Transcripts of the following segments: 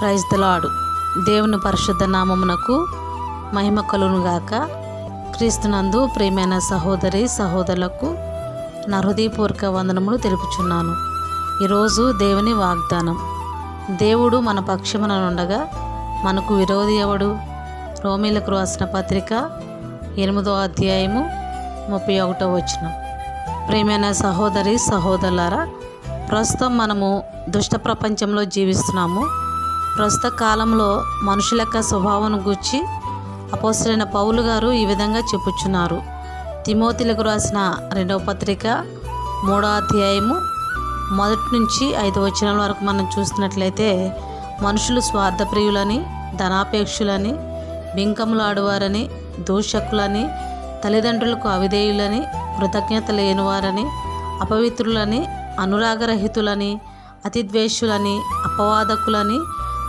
Praise దలాడు దేవుని పరిశుద్ధ నామమునకు మహిమ కలునుగాక క్రీస్తునందు ప్రియమైన సహోదరి సహోదరులకు నా హృదయపూర్వక వందనములు తెలుపుచున్నాను. ఈరోజు దేవుని వాగ్దానం. దేవుడు మన పక్షమున ఉండగా మనకు విరోధి ఎవడు? రోమిలకు రాసిన పత్రిక ఎనిమిదో అధ్యాయము ముప్పై ఒకటో వచ్చిన ప్రియమైన సహోదరి సహోదరులారా ప్రస్తుతం మనము దుష్ట ప్రపంచంలో జీవిస్తున్నాము. ప్రస్తుత కాలంలో మనుషుల యొక్క స్వభావం గూర్చి అపోసరైన పౌలు గారు ఈ విధంగా చెప్పుచున్నారు. తిమోతిలకు రాసిన రెండవ పత్రిక మూడో అధ్యాయము మొదటి నుంచి ఐదు వచనాల వరకు మనం చూసినట్లయితే మనుషులు స్వార్థప్రియులని ధనాపేక్షులని బింకములాడువారని దూషకులని తల్లిదండ్రులకు అవిధేయులని కృతజ్ఞత లేనివారని అపవిత్రులని అనురాగరహితులని అతిద్వేషులని అపవాదకులని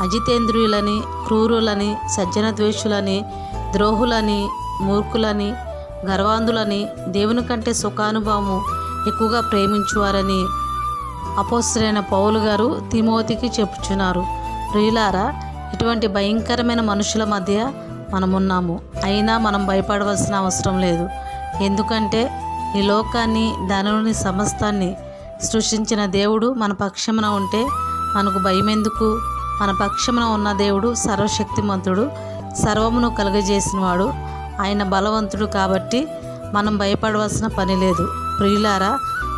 అజితేంద్రియులని క్రూరులని సజ్జన ద్వేషులని ద్రోహులని మూర్ఖులని గర్వాంధులని దేవుని కంటే సుఖానుభవము ఎక్కువగా ప్రేమించువారని అపోస్తులైన పౌలు గారు తిమోతికి చెప్పుచున్నారు. ప్రియులారా ఇటువంటి భయంకరమైన మనుషుల మధ్య మనమున్నాము. అయినా మనం భయపడవలసిన అవసరం లేదు. ఎందుకంటే ఈ లోకాన్ని దానిలోని సమస్తాన్ని సృష్టించిన దేవుడు మన పక్షమున ఉంటే మనకు భయం ఎందుకు మన పక్షమున ఉన్న దేవుడు సర్వశక్తిమంతుడు సర్వమును కలుగజేసినవాడు ఆయన బలవంతుడు కాబట్టి మనం భయపడవలసిన పని లేదు. ప్రియులారా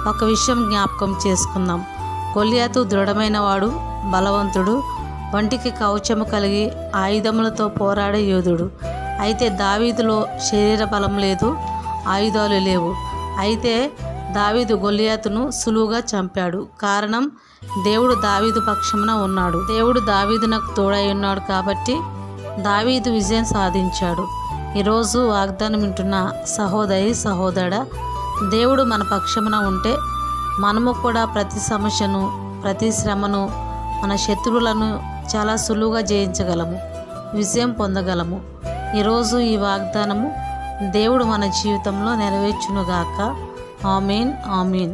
ఒక విషయం జ్ఞాపకం చేసుకుందాం. కొలియాతు దృఢమైన వాడు బలవంతుడు వంటికి కవచము కలిగి ఆయుధములతో పోరాడే యోధుడు. అయితే దావీదులో శరీర బలం లేదు ఆయుధాలు లేవు. అయితే దావీదు గొలియాతును సులువుగా చంపాడు. కారణం దేవుడు దావీదు పక్షమున ఉన్నాడు. దేవుడు దావీదునకు తోడై ఉన్నాడు కాబట్టి దావీదు విజయం సాధించాడు. ఈరోజు వాగ్దానం వింటున్న సహోదరి సహోదర దేవుడు మన పక్షమున ఉంటే మనము కూడా ప్రతి సమస్యను ప్రతి శ్రమను మన శత్రువులను చాలా సులువుగా జయించగలము విజయం పొందగలము. ఈరోజు ఈ వాగ్దానము దేవుడు మన జీవితంలో నెరవేర్చునుగాక. ஆமீன் ஆமீன்